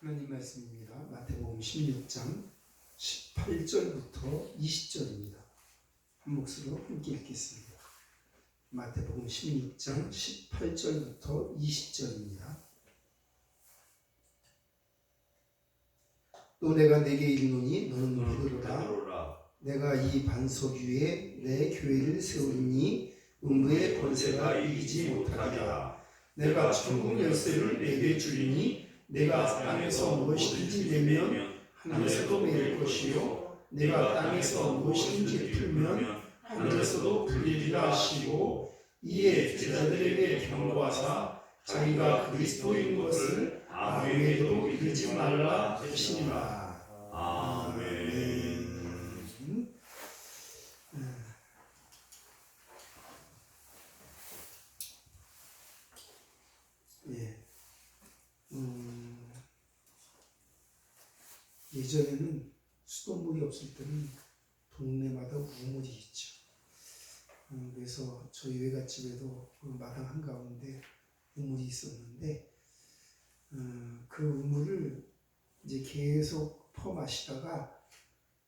하나님 말씀입니다. 마태복음 16장 18절부터 20절입니다. 한 목소리로 함께 읽겠습니다. 마태복음 16장 18절부터 20절입니다. 또 내가 내게 이르노니 너는 베드로라 내가 이 반석 위에 내 교회를 세우리니 음부의 권세가 이기지 못하리라 내가 천국 열쇠를 내게 주리니 내가 땅에서 무엇이든지 내면 하늘에서도 매일 것이요. 내가 땅에서 무엇이든지 풀면 하늘에서도 풀리리라 하시고 이에 제자들에게 경고하사 자기가 그리스도인 것을 아무에도 이르지 말라 하시니라. 아멘 예. 음, 예전에는 수돗물이 없을 때는 동네마다 우물이 있죠. 음, 그래서 저희 외갓집에도 그 마당 한가운데 우물이 있었는데 음, 그 우물을 이제 계속 퍼 마시다가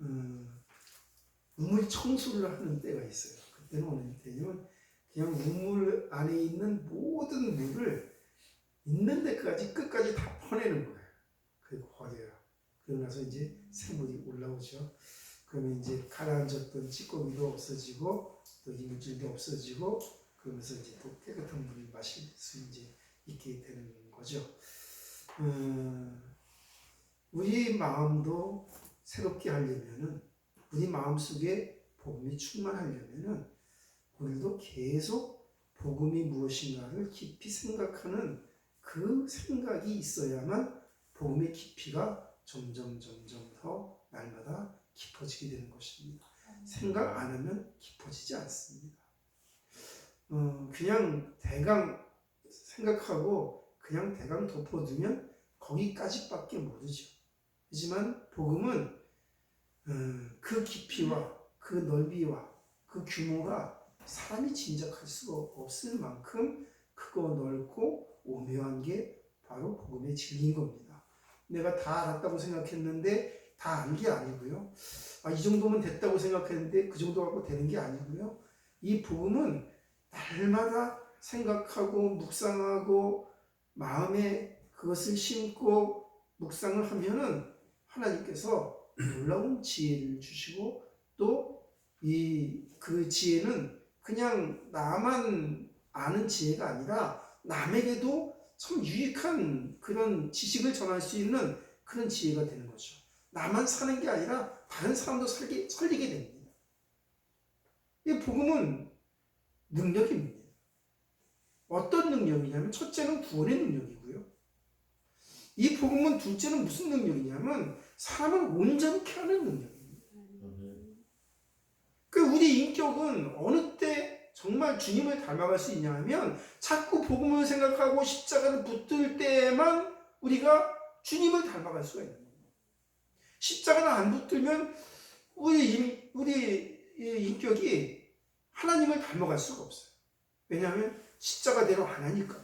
음, 우물 청소를 하는 때가 있어요. 그때는 어느 때냐면 그냥 우물 안에 있는 모든 물을 있는 데까지 끝까지 다 퍼내는 거예요. 그리고 버려요. 그러고 나서 이제 새물이 올라오죠. 그러면 이제 가라앉았던 찌꺼기도 없어지고 또 이물질도 없어지고 그러면서 이제 또 깨끗한 물을 마실 수 이제 있게 되는 거죠. 음, 우리 마음도 새롭게 하려면은 우리 마음 속에 복음이 충만하려면은 우리도 계속 복음이 무엇인가를 깊이 생각하는 그 생각이 있어야만 복음의 깊이가 점점 점점 더 날마다 깊어지게 되는 것입니다. 생각 안 하면 깊어지지 않습니다. 어, 그냥 대강 생각하고 그냥 대강 덮어두면 거기까지밖에 모르죠. 하지만 복음은 어, 그 깊이와 그 넓이와 그 규모가 사람이 짐작할 수가 없을 만큼 크고 넓고 오묘한 게 바로 복음의 진리인 겁니다. 내가 다 알았다고 생각했는데 다 안 게 아니고요. 아, 이 정도면 됐다고 생각했는데 그 정도 갖고 되는 게 아니고요. 이 복음은 날마다 생각하고 묵상하고 마음에 그것을 심고 묵상을 하면은 하나님께서 놀라운 지혜를 주시고 또 이 그 지혜는 그냥 나만 아는 지혜가 아니라 남에게도 참 유익한 그런 지식을 전할 수 있는 그런 지혜가 되는 거죠. 나만 사는 게 아니라 다른 사람도 살게, 살리게 됩니다. 이 복음은 능력입니다. 어떤 능력이냐면 첫째는 구원의 능력이고요. 이 복음은 둘째는 무슨 능력이냐면 사람을 온전케 하는 능력입니다. 그 우리 인격은 어느 때 정말 주님을 닮아갈 수 있냐 하면 자꾸 복음을 생각하고 십자가를 붙들 때에만 우리가 주님을 닮아갈 수가 있는 거예요. 십자가를 안 붙들면 우리 인, 우리 인격이 하나님을 닮아갈 수가 없어요. 왜냐하면 십자가대로 안 하니까.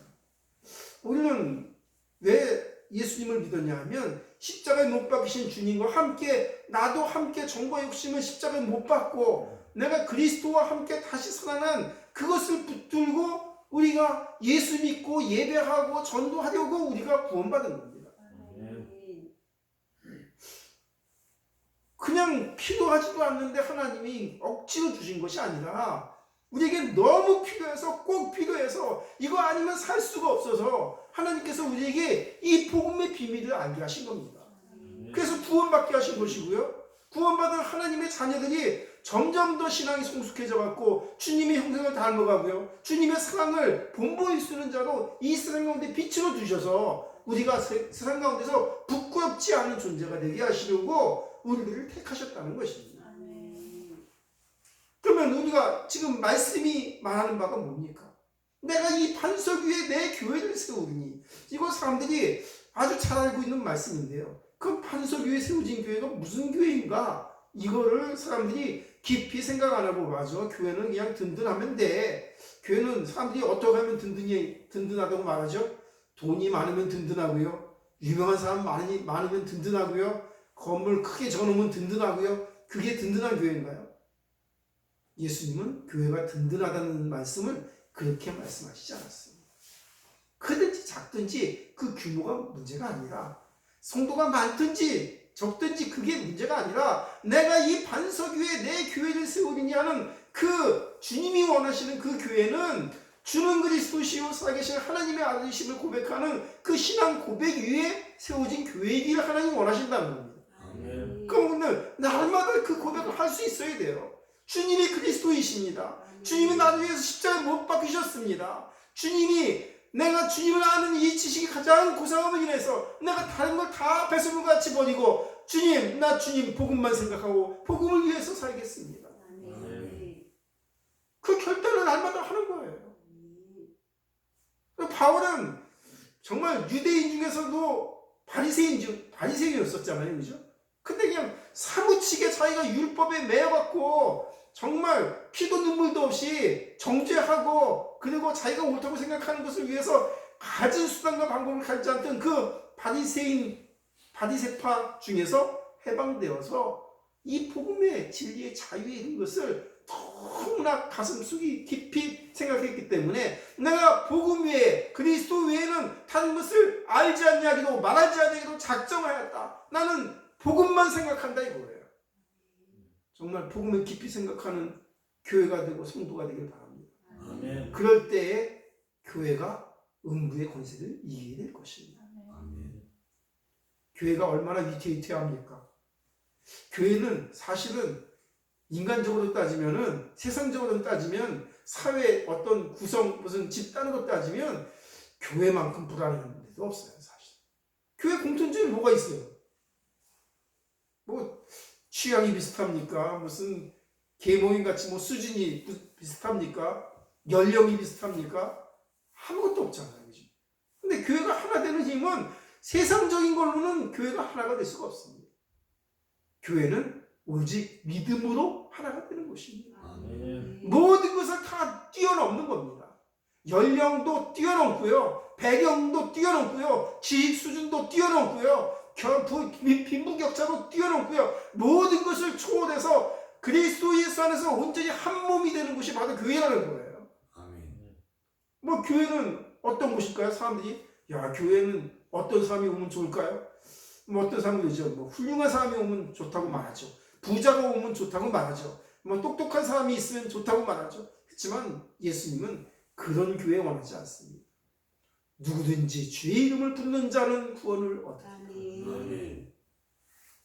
우리는 왜 예수님을 믿었냐 하면 십자가에 못 박히신 주님과 함께 나도 함께 정과 욕심을 십자가에 못 박고 내가 그리스도와 함께 다시 살아난 그것을 붙들고 우리가 예수 믿고 예배하고 전도하려고 우리가 구원받은 겁니다. 그냥 필요하지도 않는데 하나님이 억지로 주신 것이 아니라 우리에게 너무 필요해서 꼭 필요해서 이거 아니면 살 수가 없어서 하나님께서 우리에게 이 복음의 비밀을 알게 하신 겁니다. 그래서 구원받게 하신 것이고요. 구원받은 하나님의 자녀들이 점점 더 신앙이 성숙해져 갖고 주님의 형상을 닮아가고요. 주님의 사랑을 본보일 수 있는 자로 이 세상 가운데 빛으로 주셔서 우리가 세- 세상 가운데서 부끄럽지 않은 존재가 되게 하시려고 우리들을 택하셨다는 것입니다. 그러면 우리가 지금 말씀이 말하는 바가 뭡니까? 내가 이 반석 위에 내 교회를 세우니 이거 사람들이 아주 잘 알고 있는 말씀인데요. 그 반석 위에 세워진 교회가 무슨 교회인가? 이거를 사람들이 깊이 생각 안 하고 맞아. 교회는 그냥 든든하면 돼. 교회는 사람들이 어떻게 하면 든든히 든든하다고 말하죠? 돈이 많으면 든든하고요. 유명한 사람 많이, 많으면 든든하고요. 건물 크게 져놓으면 든든하고요. 그게 든든한 교회인가요? 예수님은 교회가 든든하다는 말씀을 그렇게 말씀하시지 않았습니다. 크든지 작든지 그 규모가 문제가 아니라 성도가 많든지 적든지 그게 문제가 아니라 내가 이 반석 위에 내 교회를 세우느냐는 그 주님이 원하시는 그 교회는 주는 그리스도시요 살아계신 하나님의 아들이심을 고백하는 그 신앙 고백 위에 세워진 교회이기를 하나님 원하신다는 겁니다. 아멘. 그럼 오늘 날마다 그 고백을 할 수 있어야 돼요. 주님이 그리스도이십니다. 주님이 나를 위해서 십자가에 못 박히셨습니다. 주님이 내가 주님을 아는 이 지식이 가장 고상함을 인해서 내가 다른 걸 다 배설물같이 버리고 주님 나 주님 복음만 생각하고 복음을 위해서 살겠습니다. 그 결단을 날마다 하는 거예요. 바울은 정말 유대인 중에서도 바리새인 중 바리새인이었었잖아요, 그죠? 근데 그냥 사무치게 자기가 율법에 매여갖고 정말 피도 눈물도 없이 정죄하고 그리고 자기가 옳다고 생각하는 것을 위해서 가진 수단과 방법을 가지지 않던 그 바리새인 바리새파 중에서 해방되어서 이 복음의 진리의 자유에 있는 것을 너무나 가슴속이 깊이 생각했기 때문에 내가 복음 외에 그리스도 외에는 다른 것을 알지 않냐기도 말하지 않냐기도 작정하였다. 나는 복음만 생각한다 이거예요. 정말 복음을 깊이 생각하는 교회가 되고 성도가 되길 바랍니다. 아멘. 그럴 때에 교회가 음부의 권세를 이기게 될 것입니다. 아멘. 교회가 얼마나 위태위태합니까? 교회는 사실은 인간적으로 따지면은 세상적으로 따지면 사회 어떤 구성 무슨 집단으로 따지면 교회만큼 불안한 데도 없어요 사실. 교회 공통점이 뭐가 있어요? 뭐 취향이 비슷합니까? 무슨 계모임 같이 뭐 수준이 부- 비슷합니까? 연령이 비슷합니까? 아무것도 없잖아요. 그죠? 근데 교회가 하나 되는 힘은 세상적인 걸로는 교회가 하나가 될 수가 없습니다. 교회는 오직 믿음으로 하나가 되는 것입니다. 아멘. 모든 것을 다 뛰어넘는 겁니다. 연령도 뛰어넘고요. 배경도 뛰어넘고요. 지식 수준도 뛰어넘고요. 겨- 부- 빈- 빈부격차도 뛰어넘고요. 모든 것을 초월해서 그리스도 예수 안에서 온전히 한 몸이 되는 것이 바로 교회라는 거예요. 아멘. 뭐 교회는 어떤 곳일까요? 사람들이 야 교회는 어떤 사람이 오면 좋을까요? 뭐 어떤 사람이 그러죠. 뭐 훌륭한 사람이 오면 좋다고 말하죠. 부자가 오면 좋다고 말하죠. 뭐 똑똑한 사람이 있으면 좋다고 말하죠. 그렇지만 예수님은 그런 교회 원하지 않습니다. 누구든지 주의 이름을 부르는 자는 구원을 얻으리라. 아멘.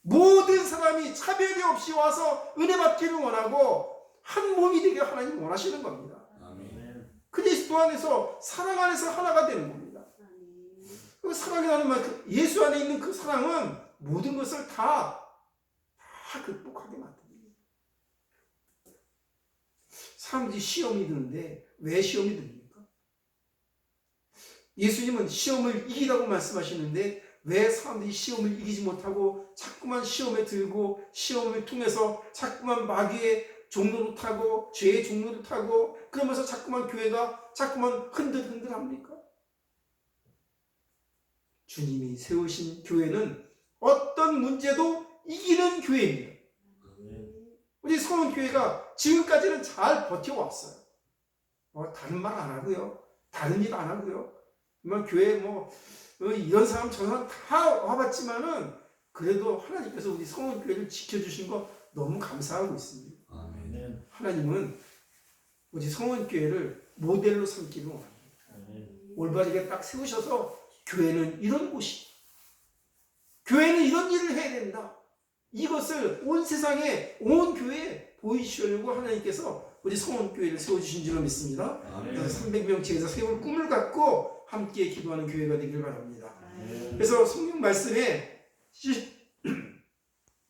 모든 사람이 차별이 없이 와서 은혜 받기를 원하고 한 몸이 되게 하나님 원하시는 겁니다. 아멘. 그리스도 안에서 사랑 안에서 하나가 되는 겁니다. 그 사랑이라는 말, 그 예수 안에 있는 그 사랑은 모든 것을 다, 다 극복하게 만듭니다. 사람들이 시험이 드는데 왜 시험이 듭니까? 예수님은 시험을 이기라고 말씀하시는데 왜 사람들이 시험을 이기지 못하고 자꾸만 시험에 들고 시험을 통해서 자꾸만 마귀의 종로를 타고 죄의 종로를 타고 그러면서 자꾸만 교회가 자꾸만 흔들흔들합니까? 주님이 세우신 교회는 어떤 문제도 이기는 교회입니다. 우리 서원교회가 지금까지는 잘 버텨왔어요. 뭐 다른 말 안 하고요. 다른 일 안 하고요. 뭐 교회 뭐 어, 이런 사람 저 사람 다 와봤지만은 그래도 하나님께서 우리 서원교회를 지켜주신 거 너무 감사하고 있습니다. 아멘. 하나님은 우리 성원교회를 모델로. 아멘. 올바르게 딱 세우셔서 교회는 이런 곳이 교회는 이런 일을 해야 된다. 이것을 온 세상에 온 교회에 보이시려고 하나님께서 우리 성원교회를 세워주신 줄로 믿습니다. 아멘. 그래서 300명 제에서 세울 꿈을 갖고 함께 기도하는 교회가 되길 바랍니다. 아멘. 그래서 성경 말씀에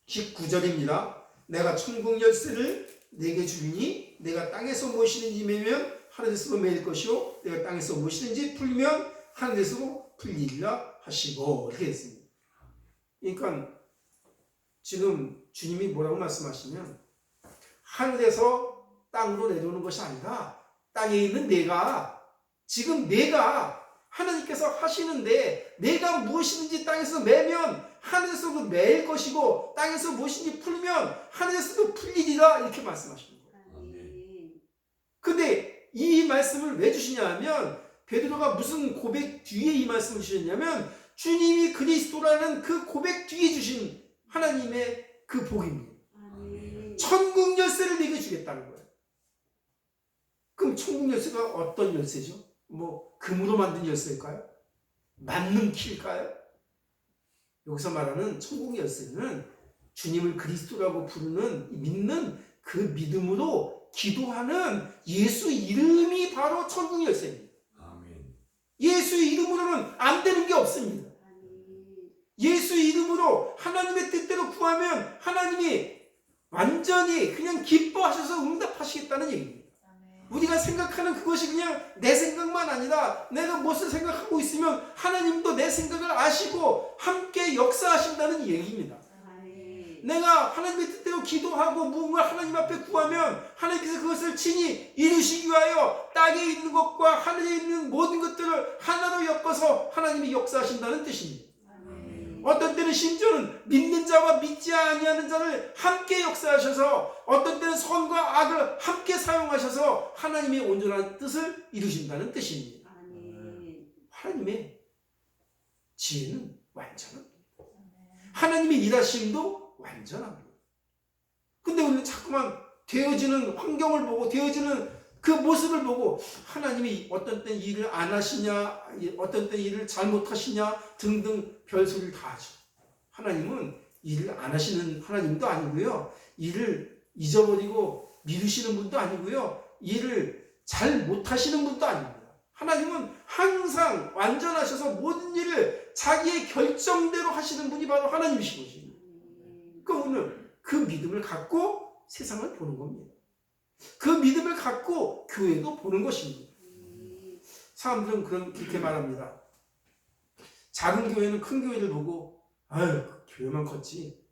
19절입니다. 내가 천국 열쇠를 내게 주리니 내가 땅에서 무엇이든지 매면 하늘에서도 매일 것이요 내가 땅에서 무엇이든지 풀면 하늘에서도 풀리리라 하시고 이렇게 했습니다. 그러니까 지금 주님이 뭐라고 말씀하시면 하늘에서 땅으로 내려오는 것이 아니라 땅에 있는 내가 지금 내가 하나님께서 하시는데 내가 무엇이든지 땅에서 매면 하늘에서도 매일 것이고 땅에서 무엇인지 풀면 하늘에서도 풀리리라 이렇게 말씀하시는 거예요. 근데 이 말씀을 왜 주시냐 하면 베드로가 무슨 고백 뒤에 이 말씀을 주셨냐면 주님이 그리스도라는 그 고백 뒤에 주신 하나님의 그 복입니다. 천국 열쇠를 내게 주겠다는 거예요. 그럼 천국 열쇠가 어떤 열쇠죠? 뭐 금으로 만든 열쇠일까요? 만능 키일까요? 여기서 말하는 천국 열쇠는 주님을 그리스도라고 부르는 믿는 그 믿음으로 기도하는 예수 이름이 바로 천국 열쇠입니다. 아멘. 예수 이름으로는 안 되는 게 없습니다. 아멘. 예수 이름으로 하나님의 뜻대로 구하면 하나님이 완전히 그냥 기뻐하셔서 응답하시겠다는 얘기입니다. 우리가 생각하는 그것이 그냥 내 생각만 아니라 내가 무엇을 생각하고 있으면 하나님도 내 생각을 아시고 함께 역사하신다는 얘기입니다. 내가 하나님의 뜻대로 기도하고 무언가 하나님 앞에 구하면 하나님께서 그것을 친히 이루시기 위하여 땅에 있는 것과 하늘에 있는 모든 것들을 하나로 엮어서 하나님이 역사하신다는 뜻입니다. 어떤 때는 심지어는 믿는 자와 믿지 아니하는 자를 함께 역사하셔서 어떤 때는 선과 악을 함께 사용하셔서 하나님의 온전한 뜻을 이루신다는 뜻입니다. 아멘. 하나님의 지혜는 완전합니다. 하나님의 일하심도 완전합니다. 근데 우리는 자꾸만 되어지는 환경을 보고 되어지는 그 모습을 보고 하나님이 어떤 때 일을 안 하시냐, 어떤 때 일을 잘못하시냐 등등 별소리를 다 하죠. 하나님은 일을 안 하시는 하나님도 아니고요. 일을 잊어버리고 미루시는 분도 아니고요. 일을 잘 못하시는 분도 아닙니다. 하나님은 항상 완전하셔서 모든 일을 자기의 결정대로 하시는 분이 바로 하나님이신 것입니다. 그러니까 오늘 그 믿음을 갖고 세상을 보는 겁니다. 그 믿음을 갖고 교회도 보는 것입니다. 사람들은 그렇게 말합니다. 작은 교회는 큰 교회를 보고 아유 교회만 컸지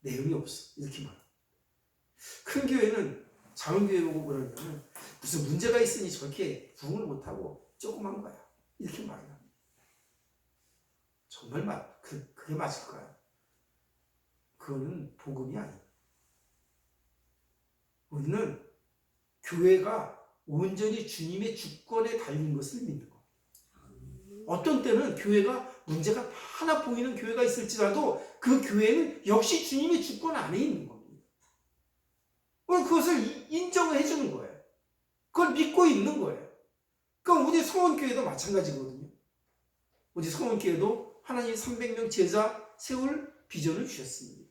내용이 없어 이렇게 말. 큰 교회는 작은 교회 보고 그러냐면 무슨 문제가 있으니 저렇게 부응을 못하고 조그만 거야 이렇게 말합니다. 정말 맞 그, 그게 맞을까요? 그거는 복음이 아니에요. 우리는 교회가 온전히 주님의 주권에 달린 것을 믿는 거. 어떤 때는 교회가 문제가 하나 보이는 교회가 있을지라도 그 교회는 역시 주님의 주권 안에 있는 겁니다. 그것을 이- 인정을 해주는 거예요. 그걸 믿고 있는 거예요. 그럼 우리 성원교회도 마찬가지거든요. 우리 성원교회도 하나님 300명 제자 세울 비전을 주셨습니다.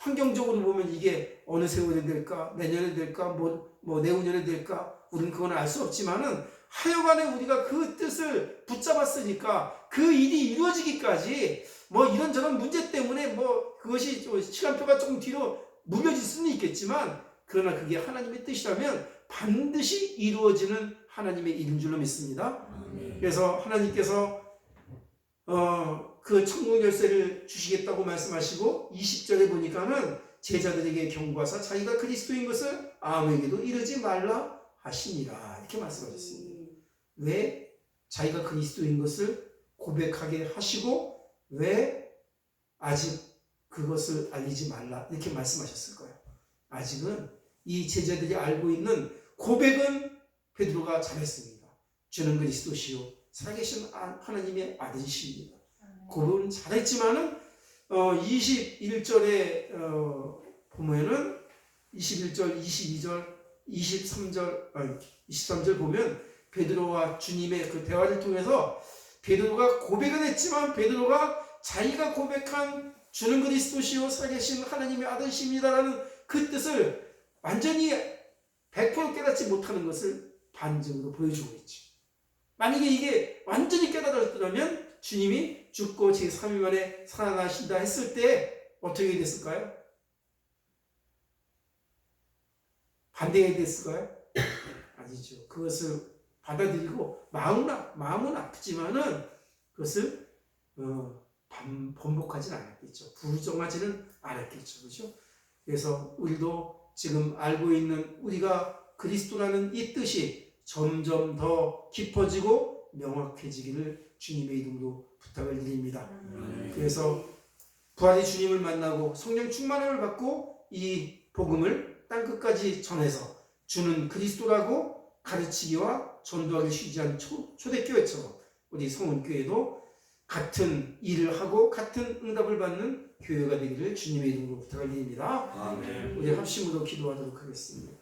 환경적으로 보면 이게 어느 세월에 될까, 내년에 될까, 뭐, 뭐 내후년에 될까, 우리는 그건 알 수 없지만은 하여간에 우리가 그 뜻을 붙잡았으니까 그 일이 이루어지기까지 뭐 이런저런 문제 때문에 뭐 그것이 좀 시간표가 조금 뒤로 무뎌질 수는 있겠지만 그러나 그게 하나님의 뜻이라면 반드시 이루어지는 하나님의 일인 줄로 믿습니다. 그래서 하나님께서 어, 그 천국 열쇠를 주시겠다고 말씀하시고 20절에 보니까는 제자들에게 경고하사 자기가 그리스도인 것을 아무에게도 이르지 말라 하시니라 이렇게 말씀하셨습니다. 왜 자기가 그리스도인 것을 고백하게 하시고 왜 아직 그것을 알리지 말라 이렇게 말씀하셨을 거예요. 아직은 이 제자들이 알고 있는 고백은 베드로가 잘했습니다. 주는 그리스도시요 살아계신 아- 하나님의 아들이십니다. 고백은 잘했지만은 어 21절에 어 보면은 21절, 22절, 23절, 아니 23절 보면 베드로와 주님의 그 대화를 통해서 베드로가 고백은 했지만 베드로가 자기가 고백한 주는 그리스도시요 살아계신 하나님의 아들이십니다라는 그 뜻을 완전히 100% 깨닫지 못하는 것을 반증으로 보여주고 있죠. 만약에 이게 완전히 깨달았더라면 주님이 죽고 제3일 만에 살아나신다 했을 때 어떻게 됐을까요? 반대가 됐을까요? 아니죠. 그것을 받아들이고 마음은, 아- 마음은 아프지만은 그것을 어, 반, 번복하지는 않았겠죠. 부정하지는 않았겠죠. 그렇죠? 그래서 우리도 지금 알고 있는 우리가 그리스도라는 이 뜻이 점점 더 깊어지고 명확해지기를 주님의 이름으로 부탁을 드립니다. 아멘. 그래서 부활의 주님을 만나고 성령 충만함을 받고 이 복음을 땅 끝까지 전해서 주는 그리스도라고 가르치기와 전도하기 쉬지 않은 초, 초대교회처럼 우리 성원교회도 같은 일을 하고 같은 응답을 받는 교회가 되기를 주님의 이름으로 부탁을 드립니다. 아멘. 우리 합심으로 기도하도록 하겠습니다.